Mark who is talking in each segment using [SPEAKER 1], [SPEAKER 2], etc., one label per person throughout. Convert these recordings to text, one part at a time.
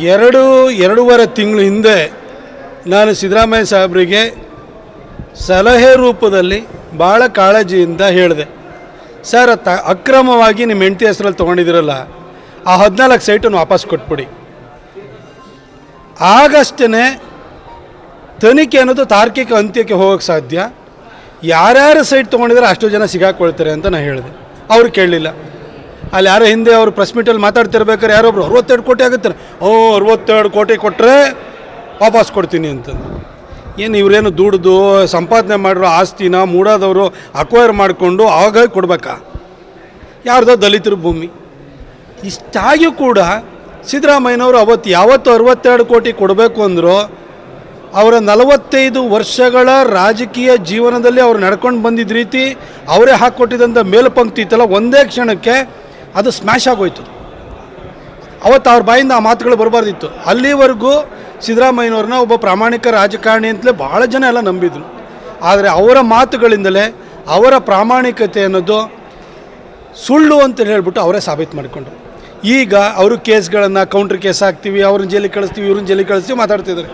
[SPEAKER 1] ಎರಡು, ಎರಡೂವರೆ ತಿಂಗಳು ಹಿಂದೆ ನಾನು ಸಿದ್ದರಾಮಯ್ಯ ಸಾಹೇಬರಿಗೆ ಸಲಹೆ ರೂಪದಲ್ಲಿ ಭಾಳ ಕಾಳಜಿಯಿಂದ ಹೇಳಿದೆ. ಸರ್ ತ ಅಕ್ರಮವಾಗಿ ನಿಮ್ಮ ಹೆಂಡತಿ ಹೆಸರಲ್ಲಿ ತೊಗೊಂಡಿದ್ದೀರಲ್ಲ, ಆ ಹದಿನಾಲ್ಕು ಸೈಟನ್ನು ವಾಪಸ್ ಕೊಟ್ಬಿಡಿ. ಆಗಷ್ಟೇ ತನಿಖೆ ಅನ್ನೋದು ತಾರ್ಕಿಕ ಅಂತ್ಯಕ್ಕೆ ಹೋಗೋಕ್ಕೆ ಸಾಧ್ಯ. ಯಾರ್ಯಾರು ಸೈಟ್ ತೊಗೊಂಡಿದ್ರೆ ಅಷ್ಟು ಜನ ಸಿಗಾಕೊಳ್ತಾರೆ ಅಂತ ನಾನು ಹೇಳಿದೆ. ಅವರು ಕೇಳಲಿಲ್ಲ. ಅಲ್ಲಿ ಯಾರೋ ಹಿಂದೆ ಅವರು ಪ್ರೆಸ್ ಮೀಟಲ್ಲಿ ಮಾತಾಡ್ತಿರ್ಬೇಕಾದ್ರೆ ಯಾರೊಬ್ರು ಅರವತ್ತೆರಡು ಕೋಟಿ ಆಗುತ್ತೆ ಓ, ಅರವತ್ತೆರಡು ಕೋಟಿ ಕೊಟ್ಟರೆ ವಾಪಸ್ ಕೊಡ್ತೀನಿ ಅಂತಂದು ಏನು ಇವರೇನು ದುಡ್ದು, ಸಂಪಾದನೆ ಮಾಡಿರೋ ಆಸ್ತಿನ ಮೂಡಾದವರು ಅಕ್ವೈರ್ ಮಾಡಿಕೊಂಡು ಆವಾಗ ಕೊಡ್ಬೇಕಾ? ಯಾರ್ದೋ ದಲಿತರ ಭೂಮಿ. ಇಷ್ಟಾಗಿಯೂ ಕೂಡ ಸಿದ್ದರಾಮಯ್ಯನವರು ಅವತ್ತು ಯಾವತ್ತು ಅರವತ್ತೆರಡು ಕೋಟಿ ಕೊಡಬೇಕು ಅಂದರೂ, ಅವರ ನಲವತ್ತೈದು ವರ್ಷಗಳ ರಾಜಕೀಯ ಜೀವನದಲ್ಲಿ ಅವ್ರು ನಡ್ಕೊಂಡು ಬಂದಿದ್ದ ರೀತಿ ಅವರೇ ಹಾಕ್ಕೊಟ್ಟಿದ್ದಂಥ ಮೇಲ್ಪಂಕ್ತಿ ಇತ್ತಲ್ಲ, ಒಂದೇ ಕ್ಷಣಕ್ಕೆ ಅದು ಸ್ಮ್ಯಾಶ್ ಆಗೋಯ್ತು. ಅವತ್ತು ಅವ್ರ ಬಾಯಿಂದ ಆ ಮಾತುಗಳು ಬರಬಾರ್ದಿತ್ತು. ಅಲ್ಲಿವರೆಗೂ ಸಿದ್ದರಾಮಯ್ಯನವ್ರನ್ನ ಒಬ್ಬ ಪ್ರಾಮಾಣಿಕ ರಾಜಕಾರಣಿ ಅಂತಲೇ ಭಾಳ ಜನ ಎಲ್ಲ ನಂಬಿದ್ರು. ಆದರೆ ಅವರ ಮಾತುಗಳಿಂದಲೇ ಅವರ ಪ್ರಾಮಾಣಿಕತೆ ಅನ್ನೋದು ಸುಳ್ಳು ಅಂತ ಹೇಳ್ಬಿಟ್ಟು ಅವರೇ ಸಾಬೀತು ಮಾಡಿಕೊಂಡ್ರು. ಈಗ ಅವರು ಕೇಸ್ಗಳನ್ನು ಕೌಂಟ್ರ್ ಕೇಸ್ ಹಾಕ್ತೀವಿ, ಅವ್ರನ್ನ ಜೈಲಿಗೆ ಕಳಿಸ್ತೀವಿ, ಇವ್ರನ್ನ ಜೈಲಿಗೆ ಕಳಿಸ್ತೀವಿ ಮಾತಾಡ್ತಿದ್ದಾರೆ.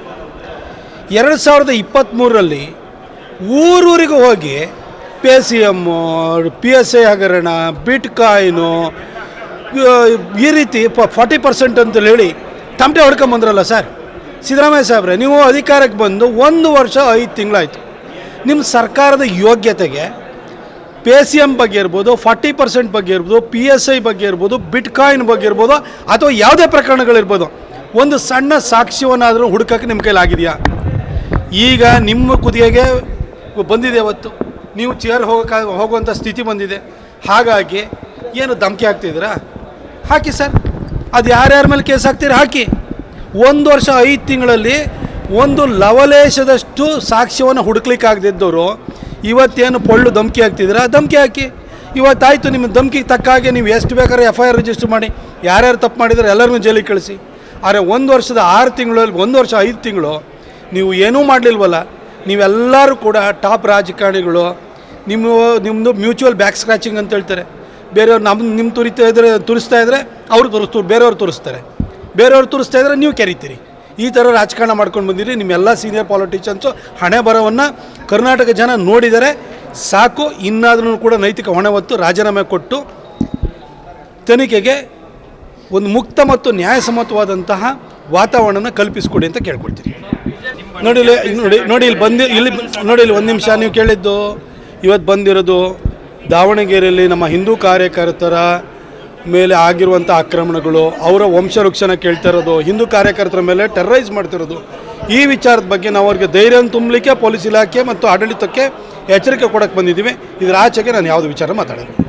[SPEAKER 1] ಎರಡು ಸಾವಿರದ ಇಪ್ಪತ್ತ್ಮೂರರಲ್ಲಿ ಊರೂರಿಗೆ ಹೋಗಿ P C M P S I ಹಗರಣ, ಬಿಟ್ ಕಾಯಿನು ಈ ರೀತಿ ಫಾರ್ಟಿ ಪರ್ಸೆಂಟ್ ಅಂತ ಹೇಳಿ ತಮಟೆ ಹೊಡ್ಕೊಂಬಂದ್ರಲ್ಲ ಸರ್. ಸಿದ್ದರಾಮಯ್ಯ ಸಾಹೇಬ್ರೆ, ನೀವು ಅಧಿಕಾರಕ್ಕೆ ಬಂದು ಒಂದು ವರ್ಷ ಐದು ತಿಂಗಳಾಯಿತು. ನಿಮ್ಮ ಸರ್ಕಾರದ ಯೋಗ್ಯತೆಗೆ ಪಿ ಸಿ ಎಂ ಬಗ್ಗೆ ಇರ್ಬೋದು, ಫಾರ್ಟಿ ಪರ್ಸೆಂಟ್ ಬಗ್ಗೆ ಇರ್ಬೋದು, ಪಿ ಎಸ್ ಐ ಬಗ್ಗೆ ಇರ್ಬೋದು, ಬಿಟ್ ಕಾಯಿನ್ ಬಗ್ಗೆ ಇರ್ಬೋದು, ಅಥವಾ ಯಾವುದೇ ಪ್ರಕರಣಗಳಿರ್ಬೋದು ಒಂದು ಸಣ್ಣ ಸಾಕ್ಷ್ಯವನ್ನಾದರೂ ಹುಡುಕಕ್ಕೆ ನಿಮ್ಮ ಕೈಲಾಗಿದೆಯಾ? ಈಗ ನಿಮ್ಮ ಕುದಿಯಾಗೆ ಬಂದಿದೆ ಅವತ್ತು. ನೀವು ಚೇರ್ ಹೋಗೋಕೆ ಹೋಗುವಂಥ ಸ್ಥಿತಿ ಬಂದಿದೆ. ಹಾಗಾಗಿ ಏನು ಧಮಕಿ ಹಾಕ್ತಿದ್ದೀರಾ? ಹಾಕಿ ಸರ್. ಅದು ಯಾರ್ಯಾರ ಮೇಲೆ ಕೇಸ್ ಹಾಕ್ತೀರಾ? ಹಾಕಿ. ಒಂದು ವರ್ಷ ಐದು ತಿಂಗಳಲ್ಲಿ ಒಂದು ಲವಲೇಶದಷ್ಟು ಸಾಕ್ಷ್ಯವನ್ನು ಹುಡುಕ್ಲಿಕ್ಕಾಗದಿದ್ದವರು ಇವತ್ತೇನು ಪೊಳ್ಳು ಧಮಕಿ ಹಾಕ್ತಿದ್ದೀರಾ? ಧಮಕಿ ಹಾಕಿ. ಇವತ್ತಾಯಿತು ನಿಮ್ಮ ಧಮಕಿಗೆ ತಕ್ಕ ಹಾಗೆ ನೀವು ಎಷ್ಟು ಬೇಕಾದ್ರೆ ಎಫ್ ಐ ಆರ್ ರಿಜಿಸ್ಟರ್ ಮಾಡಿ. ಯಾರ್ಯಾರು ತಪ್ಪು ಮಾಡಿದರೆ ಎಲ್ಲರನ್ನೂ ಜೈಲಿಗೆ ಕಳಿಸಿ. ಆದರೆ ಒಂದು ವರ್ಷದ ಆರು ತಿಂಗಳಲ್ಲಿ, ಒಂದು ವರ್ಷ ಐದು ತಿಂಗಳು ನೀವು ಏನೂ ಮಾಡಲಿಲ್ವಲ್ಲ. ನೀವೆಲ್ಲರೂ ಕೂಡ ಟಾಪ್ ರಾಜಕಾರಣಿಗಳು ನಿಮ್ಮ ನಿಮ್ಮದು ಮ್ಯೂಚುವಲ್ ಬ್ಯಾಕ್ ಸ್ಕ್ರ್ಯಾಚಿಂಗ್ ಅಂತ ಹೇಳ್ತಾರೆ. ಬೇರೆಯವ್ರು ನಮ್ಮ ನಿಮ್ಮ ತುರಿತಾ ಇದ್ದರೆ ತುರಿಸ್ತಾ ಇದ್ದರೆ ಅವ್ರು ತೋರಿಸ್ತು ಬೇರೆಯವ್ರು ತೋರಿಸ್ತಾರೆ. ಬೇರೆಯವ್ರು ತೋರಿಸ್ತಾ ಇದ್ರೆ ನೀವು ಕೆರಿತೀರಿ. ಈ ಥರ ರಾಜಕಾರಣ ಮಾಡ್ಕೊಂಡು ಬಂದಿರಿ. ನಿಮ್ಮೆಲ್ಲ ಸೀನಿಯರ್ ಪಾಲಿಟಿಷಿಯನ್ಸು ಹಣೆ ಬರವನ್ನು ಕರ್ನಾಟಕ ಜನ ನೋಡಿದರೆ ಸಾಕು. ಇನ್ನಾದ್ರೂ ಕೂಡ ನೈತಿಕ ಹೊಣೆ ಹೊತ್ತು ರಾಜೀನಾಮೆ ಕೊಟ್ಟು ತನಿಖೆಗೆ ಒಂದು ಮುಕ್ತ ಮತ್ತು ನ್ಯಾಯಸಮ್ಮತವಾದಂತಹ ವಾತಾವರಣನ ಕಲ್ಪಿಸ್ಕೊಡಿ ಅಂತ ಕೇಳ್ಕೊಳ್ತೀನಿ ನೋಡಿ ಇಲ್ಲಿ ನೋಡಿ ನೋಡಿ ಇಲ್ಲಿ ಬಂದು ಇಲ್ಲಿ ನೋಡಿ ಇಲ್ಲಿ ಒಂದು ನಿಮಿಷ ನೀವು ಕೇಳಿದ್ದು. ಇವತ್ತು ಬಂದಿರೋದು ದಾವಣಗೆರೆಯಲ್ಲಿ ನಮ್ಮ ಹಿಂದೂ ಕಾರ್ಯಕರ್ತರ ಮೇಲೆ ಆಗಿರುವಂಥ ಆಕ್ರಮಣಗಳು, ಅವರ ವಂಶವೃಕ್ಷನ ಕೇಳ್ತಾ ಇರೋದು, ಹಿಂದೂ ಕಾರ್ಯಕರ್ತರ ಮೇಲೆ ಟೆರರೈಸ್ ಮಾಡ್ತಿರೋದು ಈ ವಿಚಾರದ ಬಗ್ಗೆ ನಾವು ಅವ್ರಿಗೆ ಧೈರ್ಯ ತುಂಬಲಿಕ್ಕೆ, ಪೊಲೀಸ್ ಇಲಾಖೆ ಮತ್ತು ಆಡಳಿತಕ್ಕೆ ಎಚ್ಚರಿಕೆ ಕೊಡಕ್ಕೆ ಬಂದಿದ್ದೀವಿ. ಇದರ ಆಚೆಗೆ ನಾನು ಯಾವುದು ವಿಚಾರ ಮಾತಾಡೋದು